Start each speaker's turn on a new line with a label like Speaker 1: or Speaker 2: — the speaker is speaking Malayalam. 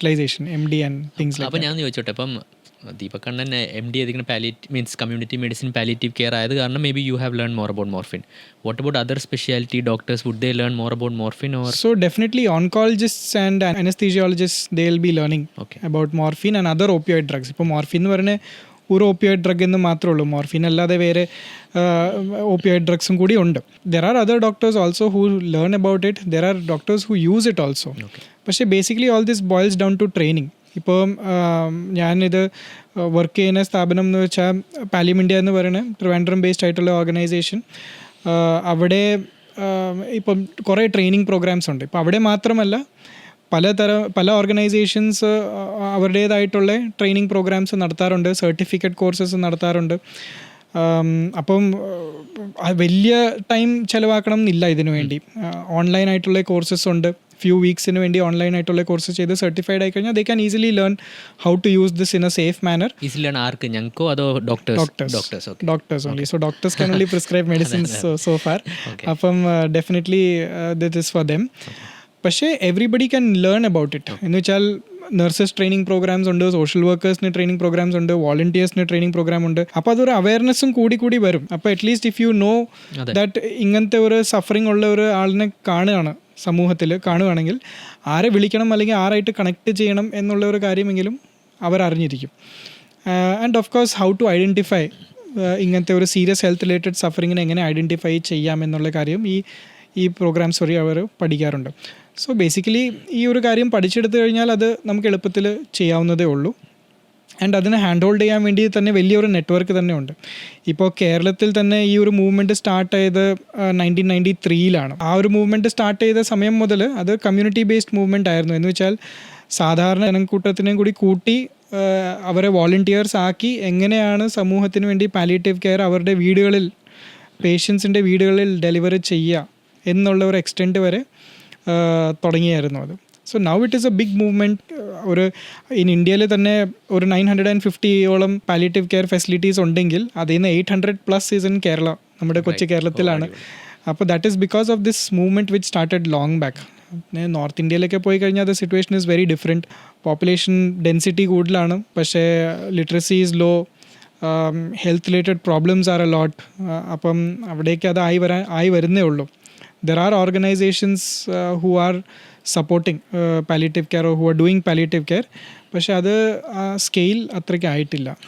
Speaker 1: Hospitalisation MD D and things
Speaker 2: അപ്പോൾ ഞാൻ ചോദിച്ചോട്ടെ അപ്പം ദീപക് കണ്ണൻ എം ഡി അധികം പാലിറ്റ് means community medicine palliative care ആയത് കാരണം maybe you have learn more about morphine what about other speciality doctors would they learn more about morphine or
Speaker 1: So definitely oncologists and anesthesiologists will be learning
Speaker 2: Okay.
Speaker 1: About morphine and other opioid drugs ഇപ്പോൾ മോർഫിൻ എന്ന് പറഞ്ഞ ഒരു ഓപ്പിയോയിഡ് ഡ്രഗ് എന്ന് മാത്രമേ ഉള്ളൂ. മോർഫിൻ അല്ലാതെ വേറെ ഓപ്പിയോയിഡ് ഡ്രഗ്സും കൂടി ഉണ്ട്. There are other doctors also who learn about it there are doctors who use it also പക്ഷേ basically all this boils down to training ഇപ്പം ആം, ഞാനിത് വർക്ക് ചെയ്യുന്ന സ്ഥാപനം എന്ന് വെച്ചാൽ പാലിയം ഇന്ത്യ എന്ന് പറയുന്ന ട്രിവാൻഡ്രം ബേസ്ഡ് ആയിട്ടുള്ള ഓർഗനൈസേഷൻ അവിടെ ഇപ്പം കുറേ ട്രെയിനിങ് പ്രോഗ്രാംസ് ഉണ്ട്. ഇപ്പം അവിടെ മാത്രമല്ല പലതര പല ഓർഗനൈസേഷൻസ് അവരുടേതായിട്ടുള്ള ട്രെയിനിങ് പ്രോഗ്രാംസ് നടത്താറുണ്ട് സർട്ടിഫിക്കറ്റ് കോഴ്സസ് നടത്താറുണ്ട്. അപ്പം വലിയ ടൈം ചിലവാക്കണം എന്നില്ല ഇതിനു വേണ്ടി. ഓൺലൈൻ ആയിട്ടുള്ള കോഴ്സസ് ഉണ്ട്. ഫ്യൂ വീക്സിന് വേണ്ടി ഓൺലൈൻ ആയിട്ടുള്ള കോഴ്സ് ചെയ്ത് സർട്ടിഫൈഡ് ആയി കഴിഞ്ഞാൽ they can easily learn how to use this in a safe manner
Speaker 2: easily learn ആർക്ക്? ഞങ്ങൾക്കോ അതോ doctors
Speaker 1: doctors
Speaker 2: doctors
Speaker 1: only so doctors can only prescribe medicines so far അപ്പം definitely it is for them പക്ഷേ everybody can learn about it എന്ന് വെച്ചാൽ നഴ്സസ് ട്രെയിനിങ് പ്രോഗ്രാംസ് ഉണ്ട് സോഷ്യൽ വർക്കേഴ്സിന് ട്രെയിനിങ് പ്രോഗ്രാംസ് ഉണ്ട് വോളണ്ടിയേഴ്സിന് ട്രെയിനിങ് പ്രോഗ്രാം ഉണ്ട്. അപ്പോൾ അതൊരു അവയർനെസ്സും കൂടി കൂടി വരും. അപ്പോൾ at least if you know that ഇങ്ങനത്തെ ഒരു സഫറിങ് ഉള്ള ഒരു ആളിനെ കാണുകയാണ് സമൂഹത്തിൽ കാണുകയാണെങ്കിൽ ആരെ വിളിക്കണം അല്ലെങ്കിൽ ആരായിട്ട് കണക്ട് ചെയ്യണം എന്നുള്ള ഒരു കാര്യമെങ്കിലും അവർ അറിഞ്ഞിരിക്കും. And of course how to identify ഇങ്ങനത്തെ ഒരു സീരിയസ് ഹെൽത്ത് റിലേറ്റഡ് സഫറിങ്ങിനെ എങ്ങനെ ഐഡന്റിഫൈ ചെയ്യാം എന്നുള്ള കാര്യം ഈ ഈ പ്രോഗ്രാംസ് വഴി അവർ പഠിക്കാറുണ്ട്. സോ ബേസിക്കലി ഈ ഒരു കാര്യം പഠിച്ചെടുത്തു കഴിഞ്ഞാൽ അത് നമുക്ക് എളുപ്പത്തിൽ ചെയ്യാവുന്നതേ ഉള്ളൂ. ആൻഡ് അതിനെ ഹാൻഡ് ഹോൾഡ് ചെയ്യാൻ വേണ്ടി തന്നെ വലിയൊരു നെറ്റ്വർക്ക് തന്നെ ഉണ്ട്. ഇപ്പോൾ കേരളത്തിൽ തന്നെ ഈ ഒരു മൂവ്മെന്റ് സ്റ്റാർട്ട് ചെയ്ത് നയന്റീൻ നയന്റി ത്രീയിലാണ് ആ ഒരു മൂവ്മെന്റ് സ്റ്റാർട്ട് ചെയ്ത സമയം മുതൽ അത് കമ്മ്യൂണിറ്റി ബേസ്ഡ് മൂവ്മെന്റ് ആയിരുന്നു. എന്ന് വെച്ചാൽ സാധാരണ ജനക്കൂട്ടത്തിനെയും കൂടി കൂട്ടി അവരെ വോളണ്ടിയേഴ്സ് ആക്കി എങ്ങനെയാണ് സമൂഹത്തിന് വേണ്ടി പാലിയേറ്റീവ് കെയർ അവരുടെ വീടുകളിൽ പേഷ്യൻസിന്റെ വീടുകളിൽ ഡെലിവറി ചെയ്യുക എന്നുള്ള ഒരു എക്സ്റ്റെന്റ് വരെ തുടങ്ങിയായിരുന്നു അത്. So now it is a big movement ഒരു ഇൻ ഇന്ത്യയിൽ തന്നെ ഒരു നയൻ ഹൺഡ്രഡ് ആൻഡ് ഫിഫ്റ്റിയോളം പാലിയേറ്റീവ് കെയർ ഫെസിലിറ്റീസ് ഉണ്ടെങ്കിൽ അതിൽ നിന്ന് eight hundred plus is in Kerala നമ്മുടെ കൊച്ചു കേരളത്തിലാണ്. അപ്പോൾ that is because of this movement which started long back north ഇന്ത്യയിലൊക്കെ പോയി കഴിഞ്ഞാൽ അത് situation is very different population density കൂടുതലാണ് പക്ഷേ literacy is low health related problems are a lot അപ്പം അവിടേക്ക് അത് ആയി വരാൻ ആയി വരുന്നേ ഉള്ളൂ. There are organisations who are supporting palliative care who are doing palliative care പക്ഷേ അത് സ്കെയിൽ അത്രയ്ക്ക് ആയിട്ടില്ല.